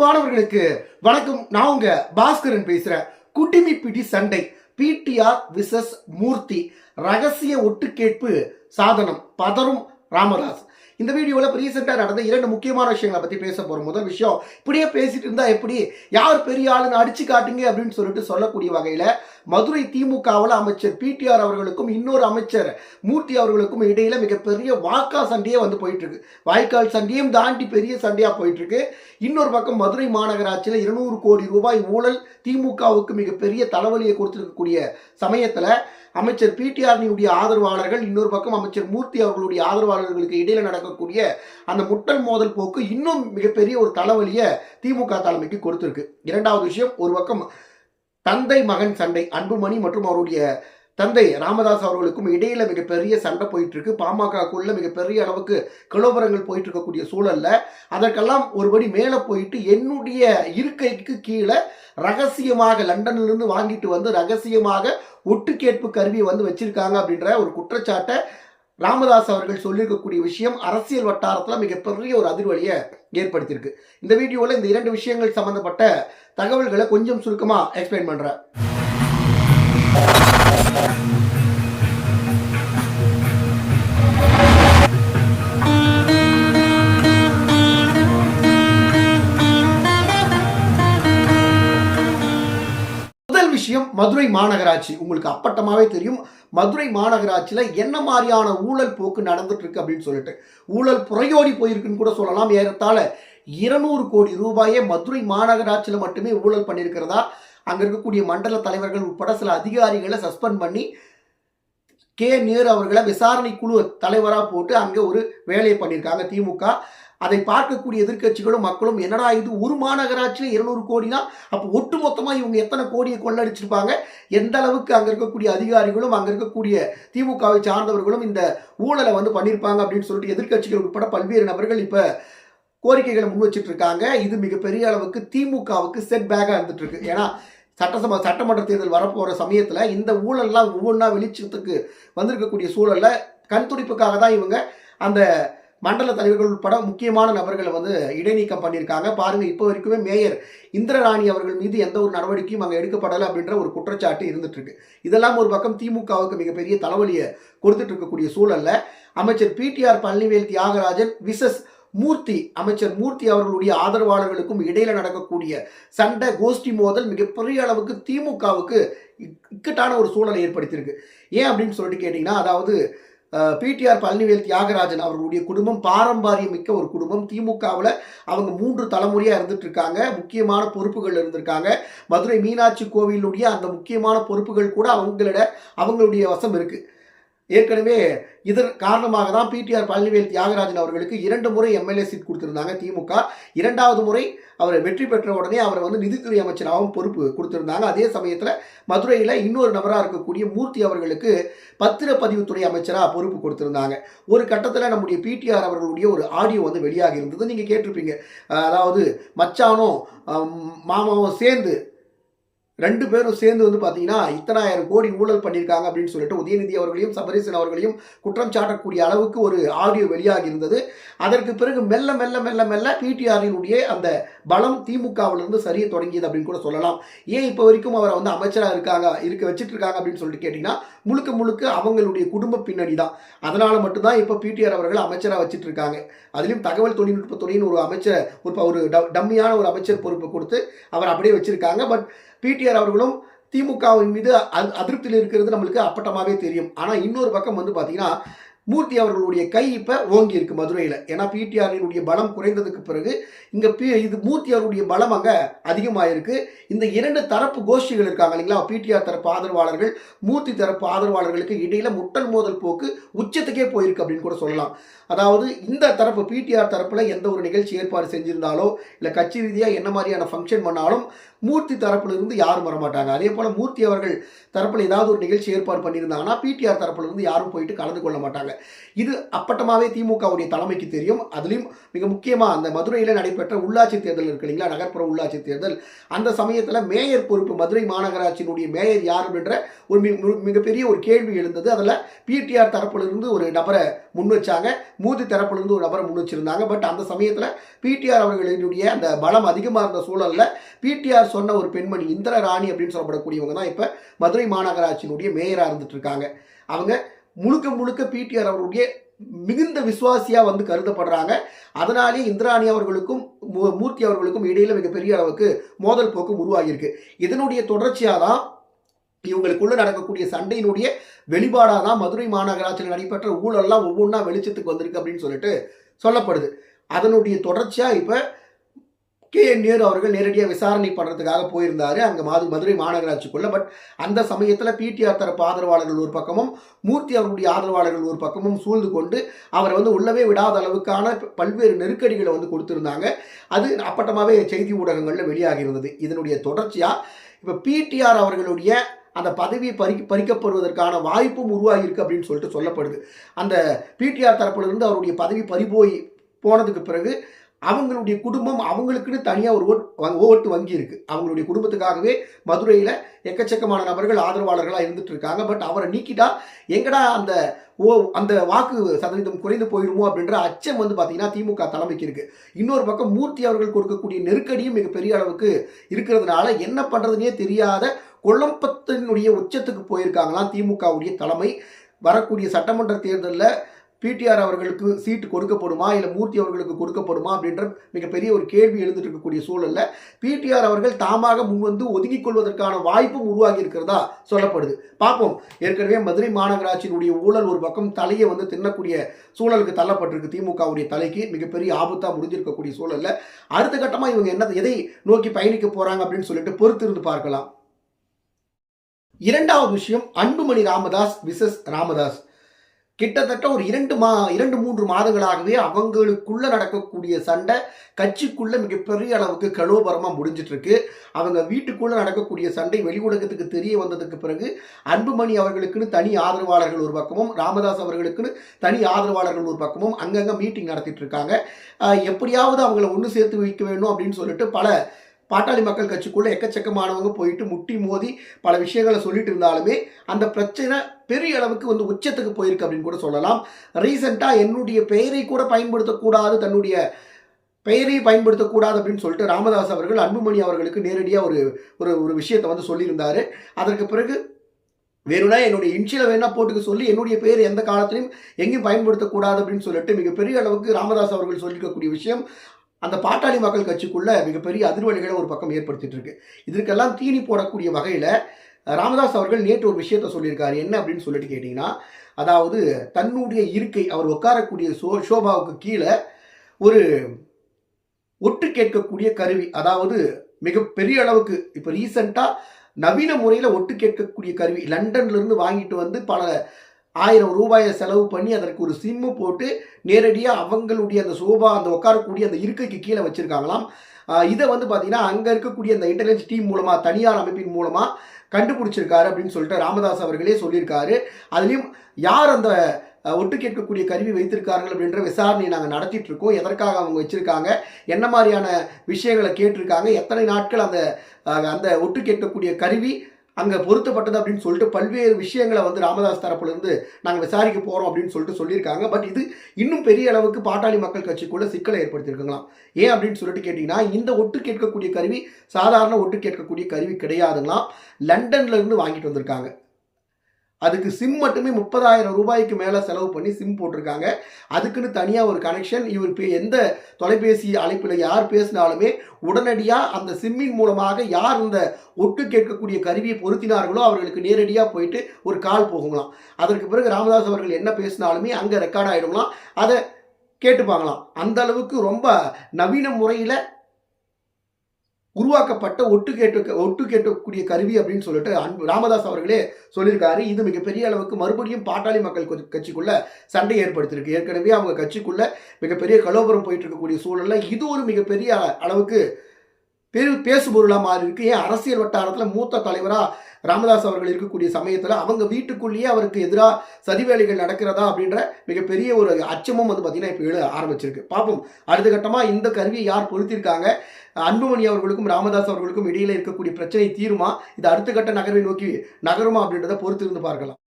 அன்பானவர்களுக்கு வணக்கம். நான் உங்க பாஸ்கரன் பேசுறேன். குட்டிமி பிடி சண்டை. PTR versus Moorthy. ரகசிய ஒட்டுக்கேட்பு சாதனம். பதரும் ராமதாஸ். இந்த வீடியோவில் ரீசெண்டாக நடந்த இரண்டு முக்கியமான விஷயங்களை பற்றி பேச போகிறோம் முதல் விஷயம் இப்படியே பேசிட்டு இருந்தால் எப்படி? யார் பெரிய ஆளுன்னு அடிச்சு காட்டுங்க அப்படின்னு சொல்லிட்டு சொல்லக்கூடிய வகையில் மதுரை திமுகவில் அமைச்சர் பிடிஆர் அவர்களுக்கும் இன்னொரு அமைச்சர் மூர்த்தி அவர்களுக்கும் இடையில மிகப்பெரிய வாக்கா சண்டையே வந்து போயிட்டு இருக்கு வாய்க்கால் சண்டையும் தாண்டி பெரிய சண்டையா போயிட்டு இருக்கு இன்னொரு பக்கம் மதுரை மாநகராட்சியில் இருநூறு கோடி ரூபாய் ஊழல் திமுகவுக்கு மிகப்பெரிய தலைவலியை கொடுத்துருக்கக்கூடிய சமயத்தில் அமைச்சர் பிடிஆர்னியுடைய ஆதரவாளர்கள் இன்னொரு பக்கம் அமைச்சர் மூர்த்தி அவர்களுடைய ஆதரவாளர்களுக்கு இடையில நடக்கக்கூடிய அந்த முட்டல் மோதல் போக்கு இன்னும் மிகப்பெரிய ஒரு தலைவலியை திமுக தலைமைக்கு கொடுத்திருக்கு. இரண்டாவது விஷயம் ஒரு பக்கம் தந்தை மகன் சண்டை அன்புமணி மற்றும் அவருடைய தந்தை ராமதாஸ் அவர்களுக்கும் இடையில மிகப்பெரிய சண்டை போயிட்டு இருக்கு பாமகக்குள்ள மிகப்பெரிய அளவுக்கு கிளோபரங்கள் போயிட்டு இருக்கக்கூடிய சூழல்ல. அதற்கெல்லாம் ஒருபடி மேலே போயிட்டு என்னுடைய இருக்கைக்கு கீழே ரகசியமாக லண்டன்லேருந்து வாங்கிட்டு வந்து ரகசியமாக ஒட்டுக்கேட்பு கருவியை வந்து வச்சிருக்காங்க அப்படின்ற ஒரு குற்றச்சாட்டை ராமதாஸ் அவர்கள் சொல்லியிருக்கக்கூடிய விஷயம் அரசியல் வட்டாரத்தில் மிகப்பெரிய ஒரு அதிர்வலியை ஏற்படுத்தியிருக்கு. இந்த வீடியோவில் இந்த இரண்டு விஷயங்கள் சம்மந்தப்பட்ட தகவல்களை கொஞ்சம் சுருக்கமாக எக்ஸ்பிளைன் பண்ணுறேன் விஷயம் மதுரை மாநகராட்சி. உங்களுக்கு அப்பட்டமாவே தெரியும் மதுரை மாநகராட்சியில் என்ன மாதிரியான ஊழல் போக்கு நடந்துட்டு இருக்கு அப்படின்னு சொல்லிட்டு. ஊழல் புறையோடி போயிருக்குன்னு கூட சொல்லலாம். ஏறத்தாழ இருநூறு கோடி ரூபாயை மதுரை மாநகராட்சியில் மட்டுமே ஊழல் பண்ணியிருக்கிறதா? அங்கே இருக்கக்கூடிய மண்டல தலைவர்கள் உட்பட சில அதிகாரிகளை சஸ்பெண்ட் பண்ணி கே. நேரு அவர்களை விசாரணை குழு தலைவராக போட்டு அங்கே ஒரு வேலையை பண்ணியிருக்காங்க திமுக. அதை பார்க்கக்கூடிய எதிர்க்கட்சிகளும் மக்களும் என்னடா இது? ஒரு மாநகராட்சியில் இருநூறு கோடினா அப்போ ஒட்டுமொத்தமாக இவங்க எத்தனை கோடியை கொள்ளடிச்சிருப்பாங்க? எந்த அளவுக்கு அங்கே இருக்கக்கூடிய அதிகாரிகளும் அங்கே இருக்கக்கூடிய திமுகவை சார்ந்தவர்களும் இந்த ஊழலை வந்து பண்ணியிருப்பாங்க அப்படின்னு சொல்லிட்டு எதிர்க்கட்சிகள் உட்பட பல்வேறு நபர்கள் இப்போ கோரிக்கைகளை முன் வச்சுட்டு இருக்காங்க இது மிகப்பெரிய அளவுக்கு திமுகவுக்கு செட் பேக்காக இருந்துட்டு இருக்கு ஏன்னா சட்டசபை சட்டமன்ற தேர்தல் வரப்போகிற சமயத்தில் இந்த ஊழல்லாம் ஒவ்வொன்றா வெளிச்சத்துக்கு வந்திருக்கக்கூடிய சூழலில் கண் துடிப்புக்காக தான் இவங்க அந்த மண்டல தலைவர்கள் உட்பட முக்கியமான நபர்களை வந்து இடைநீக்கம் பண்ணியிருக்காங்க. பாருங்க இப்போ வரைக்குமே மேயர் இந்திரராணி அவர்கள் மீது எந்த ஒரு நடவடிக்கையும் அங்கே எடுக்கப்படலை அப்படின்ற ஒரு குற்றச்சாட்டு இருந்துட்டு இருக்கு இதெல்லாம் ஒரு பக்கம் திமுகவுக்கு மிகப்பெரிய தலைவலியை கொடுத்துட்டு இருக்கக்கூடிய சூழல்ல அமைச்சர் பிடிஆர் பழனிவேல் தியாகராஜன் விசஸ் மூர்த்தி அமைச்சர் மூர்த்தி அவர்களுடைய ஆதரவாளர்களுக்கும் இடையில நடக்கக்கூடிய சண்டை கோஷ்டி மோதல் மிகப்பெரிய அளவுக்கு திமுகவுக்கு இக்கட்டான ஒரு சூழலை ஏற்படுத்தியிருக்கு. ஏன் அப்படின்னு சொல்லிட்டு கேட்டிங்கன்னா அதாவது பிடிஆர் பழனிவேல் தியாகராஜன் அவர்களுடைய குடும்பம் பாரம்பரியம் மிக்க ஒரு குடும்பம். திமுகவில் அவங்க மூன்று தலைமுறையாக இருந்துட்டு இருக்காங்க முக்கியமான பொறுப்புகள் இருந்திருக்காங்க. மதுரை மீனாட்சி கோவிலுடைய அந்த முக்கியமான பொறுப்புகள் கூட அவங்களிட அவங்களுடைய வசம் இருக்குது ஏற்கனவே இதன் காரணமாக தான் பிடிஆர் பழனிவேல் தியாகராஜன் அவர்களுக்கு இரண்டு முறை எம்எல்ஏ சீட் கொடுத்திருந்தாங்க திமுக இரண்டாவது முறை அவர் வெற்றி பெற்ற உடனே அவரை வந்து நிதித்துறை அமைச்சராகவும் பொறுப்பு கொடுத்திருந்தாங்க. அதே சமயத்தில் மதுரையில் இன்னொரு நபராக இருக்கக்கூடிய மூர்த்தி அவர்களுக்கு பத்திரப்பதிவுத்துறை அமைச்சராக பொறுப்பு கொடுத்திருந்தாங்க. ஒரு கட்டத்தில் நம்முடைய பிடிஆர் அவர்களுடைய ஒரு ஆடியோ வந்து வெளியாகி இருந்தது. நீங்கள் கேட்டிருப்பீங்க. அதாவது மச்சானும் மாமாவும் சேர்ந்து ரெண்டு பேரும் சேர்ந்து வந்து பார்த்தீங்கன்னா இத்தனாயிரம் கோடி ஊழல் பண்ணியிருக்காங்க அப்படின்னு சொல்லிட்டு உதயநிதி அவர்களையும் சபரீசன் அவர்களையும் குற்றம் சாட்டக்கூடிய அளவுக்கு ஒரு ஆடியோ வெளியாகி இருந்தது. அதற்கு பிறகு மெல்ல மெல்ல மெல்ல மெல்ல பிடிஆரினுடைய அந்த பலம் திமுகவிலிருந்து சரிய தொடங்கியது அப்படின்னு கூட சொல்லலாம். ஏன் இப்போ வரைக்கும் அவரை வந்து அமைச்சராக இருக்காங்க இருக்க வச்சுட்டு இருக்காங்க அப்படின்னு சொல்லிட்டு கேட்டிங்கன்னா முழுக்க முழுக்க அவங்களுடைய குடும்ப பின்னணி தான். அதனால் மட்டும்தான் இப்போ பிடிஆர் அவர்கள் அமைச்சராக வச்சுட்டு இருக்காங்க. அதுலேயும் தகவல் தொழில்நுட்பத்துறையின் ஒரு அமைச்சர் ஒரு ஒரு டம்மியான ஒரு அமைச்சர் பொறுப்பு கொடுத்து அவர் அப்படியே வச்சிருக்காங்க. பட் பிடிஆர் அவர்களும் திமுகவின் மீது அதிருப்தியில் இருக்கிறது நம்மளுக்கு அப்பட்டமாகவே தெரியும். ஆனால் இன்னொரு பக்கம் வந்து பார்த்தீங்கன்னா மூர்த்தி அவர்களுடைய கை இப்போ ஓங்கி இருக்கு மதுரையில். ஏன்னா பிடிஆரினுடைய பலம் குறைந்ததுக்கு பிறகு இங்கே பி இது மூர்த்தி அவருடைய பலம் அங்கே அதிகமாயிருக்கு. இந்த இரண்டு தரப்பு கோஷ்டிகள் இருக்காங்க இல்லைங்களா? பிடிஆர் தரப்பு ஆதரவாளர்கள் மூர்த்தி தரப்பு ஆதரவாளர்களுக்கு இடையில முட்டல் மோதல் போக்கு உச்சத்துக்கே போயிருக்கு அப்படின்னு கூட சொல்லலாம். அதாவது இந்த தரப்பு பிடிஆர் தரப்பில் எந்த ஒரு நிகழ்ச்சி ஏற்பாடு செஞ்சிருந்தாலோ இல்லை கட்சி ரீதியாக என்ன மாதிரியான ஃபங்க்ஷன் பண்ணாலும் மூர்த்தி தரப்பிலிருந்து யாரும் வரமாட்டாங்க. அதே போல் மூர்த்தி அவர்கள் தரப்பில் ஏதாவது ஒரு நிகழ்ச்சி ஏற்பாடு பண்ணியிருந்தாங்கன்னா பிடிஆர் தரப்பிலிருந்து யாரும் போயிட்டு கலந்து கொள்ள மாட்டாங்க. இது அப்பட்டமாகவே திமுகவுடைய தலைமைக்கு தெரியும். அதுலேயும் மிக முக்கியமாக அந்த மதுரையில் நடைபெற்ற உள்ளாட்சி தேர்தல் இருக்கு இல்லைங்களா? நகர்ப்புற உள்ளாட்சி தேர்தல். அந்த சமயத்தில் மேயர் பொறுப்பு மதுரை மாநகராட்சியினுடைய மேயர் யார் அப்படின்ற ஒரு மிகப்பெரிய ஒரு கேள்வி எழுந்தது. அதில் பிடிஆர் தரப்பிலிருந்து ஒரு நபரை முன் வச்சாங்க. மூர்த்தி தரப்பிலிருந்து ஒரு நபரை முன் வச்சிருந்தாங்க. பட் அந்த சமயத்தில் பிடிஆர் அவர்களினுடைய அந்த பலம் அதிகமாக இருந்த சூழலில் பிடிஆர் சொன்ன ஒரு பெண்மணி இந்திர ராணி அப்படின்னு சொல்லப்படக்கூடியவங்க தான் இப்போ மதுரை மாநகராட்சியினுடைய மேயராக இருந்துட்டு இருக்காங்க அவங்க முழுக்க முழுக்க பிடிஆர் அவருடைய மிகுந்த விசுவாசியாக வந்து கருதப்படுறாங்க. அதனாலே இந்திராணி அவர்களுக்கும் மூ- மூர்த்தி அவர்களுக்கும் இடையில மிகப்பெரிய அளவுக்கு மோதல் போக்கும் உருவாகியிருக்கு. இதனுடைய தொடர்ச்சியாக தான் இவங்களுக்குள்ள நடக்கக்கூடிய சண்டையினுடைய வெளிப்பாடாக தான் மதுரை மாநகராட்சியில் நடைபெற்ற ஊழல்லாம் ஒவ்வொன்றா வெளிச்சத்துக்கு வந்திருக்கு அப்படின்னு சொல்லிட்டு சொல்லப்படுது. அதனுடைய தொடர்ச்சியாக இப்போ கே. என். நேரு அவர்கள் நேரடியாக விசாரணை பண்ணுறதுக்காக போயிருந்தாரு. அங்கே மாது மதுரை மாநகராட்சிக்குள்ள. பட் அந்த சமயத்தில் பிடிஆர் தரப்பு ஆதரவாளர்கள் ஒரு பக்கமும் மூர்த்தி அவர்களுடைய ஆதரவாளர்கள் ஒரு பக்கமும் சூழ்ந்து கொண்டு அவரை வந்து உள்ளவே விடாத அளவுக்கான பல்வேறு நெருக்கடிகளை வந்து கொடுத்துருந்தாங்க. அது அப்பட்டமாகவே செய்தி ஊடகங்களில் வெளியாகி இருந்தது. இதனுடைய தொடர்ச்சியாக இப்போ பிடிஆர் அவர்களுடைய அந்த பதவி பறி பறிக்கப்படுவதற்கான வாய்ப்பும் உருவாகியிருக்கு அப்படின்னு சொல்லிட்டு சொல்லப்படுது. அந்த பிடிஆர் தரப்பிலிருந்து அவருடைய பதவி பறிபோய் போனதுக்கு பிறகு அவங்களுடைய குடும்பம் அவங்களுக்குன்னு தனியாக ஒரு ஓட் ஓட்டு வங்கி இருக்குது அவங்களுடைய குடும்பத்துக்காகவே மதுரையில் எக்கச்சக்கமான நபர்கள் ஆதரவாளர்களாக இருந்துட்டு இருக்காங்க. பட் அவரை நீக்கிட்டா எங்கடா அந்த ஓ அந்த வாக்கு சதவீதம் குறைந்து போயிடுமோ அப்படின்ற அச்சம் வந்து பார்த்தீங்கன்னா திமுக தலைமைக்கு இருக்குது இன்னொரு பக்கம் மூர்த்தி அவர்கள் கொடுக்கக்கூடிய நெருக்கடியும் மிகப்பெரிய அளவுக்கு இருக்கிறதுனால என்ன பண்ணுறதுனே தெரியாத குழப்பத்தினுடைய உச்சத்துக்கு போயிருக்காங்களாம் திமுகவுடைய தலைமை. வரக்கூடிய சட்டமன்ற தேர்தலில் பிடிஆர் அவர்களுக்கு சீட்டு கொடுக்கப்படுமா? இல்லை மூர்த்தி அவர்களுக்கு கொடுக்கப்படுமா? அப்படின்ற மிகப்பெரிய ஒரு கேள்வி எழுந்துட்டு இருக்கக்கூடிய சூழலில் பிடிஆர் அவர்கள் தாமாக முன்வந்து ஒதுங்கிக் கொள்வதற்கான வாய்ப்பும் உருவாகி இருக்கிறதா சொல்லப்படுது. பார்ப்போம். ஏற்கனவே மதுரை மாநகராட்சியினுடைய ஊழல் ஒரு பக்கம் தலையை வந்து தின்னக்கூடிய சூழலுக்கு தள்ளப்பட்டிருக்கு திமுகவுடைய தலைக்கு. மிகப்பெரிய ஆபத்தாக முடிஞ்சிருக்கக்கூடிய சூழலில் அடுத்த கட்டமாக இவங்க என்ன எதை நோக்கி பயணிக்க போகிறாங்க அப்படின்னு சொல்லிட்டு பொறுத்திருந்து பார்க்கலாம். இரண்டாவது விஷயம் அன்புமணி ராமதாஸ் விசஸ் ராமதாஸ். கிட்டத்தட்ட ஒரு இரண்டு மா இரண்டு மூன்று மாதங்களாகவே அவங்களுக்குள்ள நடக்கக்கூடிய சண்டை கட்சிக்குள்ள மிகப்பெரிய அளவுக்கு கலோபரமாக முடிஞ்சிட்டு இருக்கு அவங்க வீட்டுக்குள்ள நடக்கக்கூடிய சண்டை வெளி உலகத்துக்கு தெரிய வந்ததுக்கு பிறகு அன்புமணி அவர்களுக்குன்னு தனி ஆதரவாளர்கள் ஒரு பக்கமும் ராமதாஸ் அவர்களுக்குன்னு தனி ஆதரவாளர்கள் ஒரு பக்கமும் அங்கங்கே மீட்டிங் நடத்திட்டு இருக்காங்க எப்படியாவது அவங்கள ஒன்று சேர்த்து வைக்க வேணும் அப்படின்னு சொல்லிட்டு பல பாட்டாளி மக்கள் கட்சிக்குள்ளே எக்கச்சக்கமானவங்க போயிட்டு முட்டி மோதி பல விஷயங்களை சொல்லிட்டு இருந்தாலுமே அந்த பிரச்சனை பெரிய அளவுக்கு வந்து உச்சத்துக்கு போயிருக்கு அப்படின்னு கூட சொல்லலாம். ரீசெண்டாக என்னுடைய பெயரை கூட பயன்படுத்தக்கூடாது தன்னுடைய பெயரை பயன்படுத்தக்கூடாது அப்படின்னு சொல்லிட்டு ராமதாஸ் அவர்கள் அன்புமணி அவர்களுக்கு நேரடியாக ஒரு ஒரு ஒரு விஷயத்தை வந்து சொல்லியிருந்தார். அதற்கு பிறகு வேணும்னா என்னுடைய இன்ஷியலை வேணா போட்டுக்க சொல்லி என்னுடைய பெயர் எந்த காலத்திலையும் எங்கேயும் பயன்படுத்தக்கூடாது அப்படின்னு சொல்லிட்டு மிகப்பெரிய அளவுக்கு ராமதாஸ் அவர்கள் சொல்லியிருக்கக்கூடிய விஷயம் அந்த பாட்டாளி மக்கள் கட்சிக்குள்ள மிகப்பெரிய அதிர்வலிகளை ஒரு பக்கம் ஏற்படுத்திட்டு இருக்கு இதற்கெல்லாம் தீனி போடக்கூடிய வகையில் ராமதாஸ் அவர்கள் நேற்று ஒரு விஷயத்த சொல்லியிருக்காரு. என்ன அப்படின்னு சொல்லிட்டு கேட்டிங்கன்னா அதாவது தன்னுடைய இருக்கை அவர் உட்காரக்கூடிய சோ ஷோபாவுக்கு கீழே ஒரு ஒட்டு கேட்கக்கூடிய கருவி அதாவது மிக பெரிய அளவுக்கு இப்போ ரீசண்டாக நவீன முறையில் ஒட்டு கேட்கக்கூடிய கருவி லண்டன்ல இருந்து வாங்கிட்டு வந்து பல ஆயிரம் ரூபாயை செலவு பண்ணி அதற்கு ஒரு சிம்மு போட்டு நேரடியாக அவங்களுடைய அந்த சோபா அந்த உட்காரக்கூடிய அந்த இருக்கைக்கு கீழே வச்சுருக்காங்களாம். இதை வந்து பார்த்தீங்கன்னா அங்கே இருக்கக்கூடிய அந்த இன்டெலிஜென்ஸ் டீம் மூலமாக தனியார் அமைப்பின் மூலமாக கண்டுபிடிச்சிருக்காரு அப்படின்னு சொல்லிட்டு ராமதாஸ் அவர்களே சொல்லியிருக்காரு. அதுலேயும் யார் அந்த ஒட்டு கேட்கக்கூடிய கருவி வைத்திருக்கார்கள் அப்படின்ற விசாரணையை நாங்கள் நடத்திட்டு இருக்கோம். எதற்காக அவங்க வச்சுருக்காங்க? என்ன மாதிரியான விஷயங்களை கேட்டிருக்காங்க? எத்தனை நாட்கள் அந்த அந்த ஒட்டு கேட்கக்கூடிய கருவி அங்கே பொருத்தப்பட்டது அப்படின்னு சொல்லிட்டு பல்வேறு விஷயங்களை வந்து ராமதாஸ் தரப்புலேருந்து நாங்கள் விசாரிக்க போகிறோம் அப்படின்னு சொல்லிட்டு சொல்லியிருக்காங்க. பட் இது இன்னும் பெரிய அளவுக்கு பாட்டாளி மக்கள் கட்சிக்குள்ளே சிக்கலை ஏற்படுத்தியிருக்காங்களாம். ஏன் அப்படின்னு சொல்லிட்டு கேட்டிங்கன்னா இந்த ஒட்டு கேட்கக்கூடிய கருவி சாதாரண ஒட்டு கேட்கக்கூடிய கருவி கிடையாதுங்களாம். லண்டன்ல இருந்து வாங்கிட்டு வந்திருக்காங்க. அதுக்கு சிம் மட்டுமே முப்பதாயிரம் ரூபாய்க்கு மேலே செலவு பண்ணி சிம் போட்டிருக்காங்க. அதுக்குன்னு தனியாக ஒரு கனெக்ஷன் இவர் பே- எந்த தொலைபேசி அழைப்பில் யார் பேசினாலுமே உடனடியாக அந்த சிம்மின் மூலமாக யார் இந்த ஒட்டு கேட்கக்கூடிய கருவியை பொருத்தினார்களோ அவர்களுக்கு நேரடியாக போயிட்டு ஒரு கால் போகுங்களாம். அதற்கு பிறகு ராமதாஸ் அவர்கள் என்ன பேசினாலுமே அங்கே ரெக்கார்ட் ஆகிடுங்களாம் அதை கேட்டுப்பாங்களாம். அந்த அளவுக்கு ரொம்ப நவீன முறையில் உருவாக்கப்பட்ட ஒட்டு கேட்டு ஒட்டு கேட்டக்கூடிய கருவி அப்படின்னு சொல்லிட்டு அன்பு ராமதாஸ் அவர்களே சொல்லியிருக்காரு. இது மிகப்பெரிய அளவுக்கு மறுபடியும் பாட்டாளி மக்கள் கட்சிக்குள்ள சண்டை ஏற்படுத்தியிருக்கு. ஏற்கனவே அவங்க கட்சிக்குள்ள மிகப்பெரிய கலோபுரம் போயிட்டு இருக்கக்கூடிய சூழலில் இது ஒரு மிகப்பெரிய அளவுக்கு பெரு பேசுபொருளாக மாறி இருக்கு ஏன் அரசியல் வட்டாரத்தில் மூத்த தலைவராக ராமதாஸ் அவர்கள் இருக்கக்கூடிய சமயத்தில் அவங்க வீட்டுக்குள்ளேயே அவருக்கு எதிராக சதிவேலைகள் நடக்கிறதா அப்படின்ற மிகப்பெரிய ஒரு அச்சமும் வந்து பார்த்திங்கன்னா இப்போ எழ ஆரம்பிச்சிருக்கு. பார்ப்போம் அடுத்த கட்டமாக இந்த கருவியை யார் பொருத்திருக்காங்க அன்புமணி அவர்களுக்கும் ராமதாஸ் அவர்களுக்கும் இடையில இருக்கக்கூடிய பிரச்சனை தீருமா? இது அடுத்த கட்ட நகர்வை நோக்கி நகருமா அப்படின்றத பொறுத்திருந்து பார்க்கலாம்.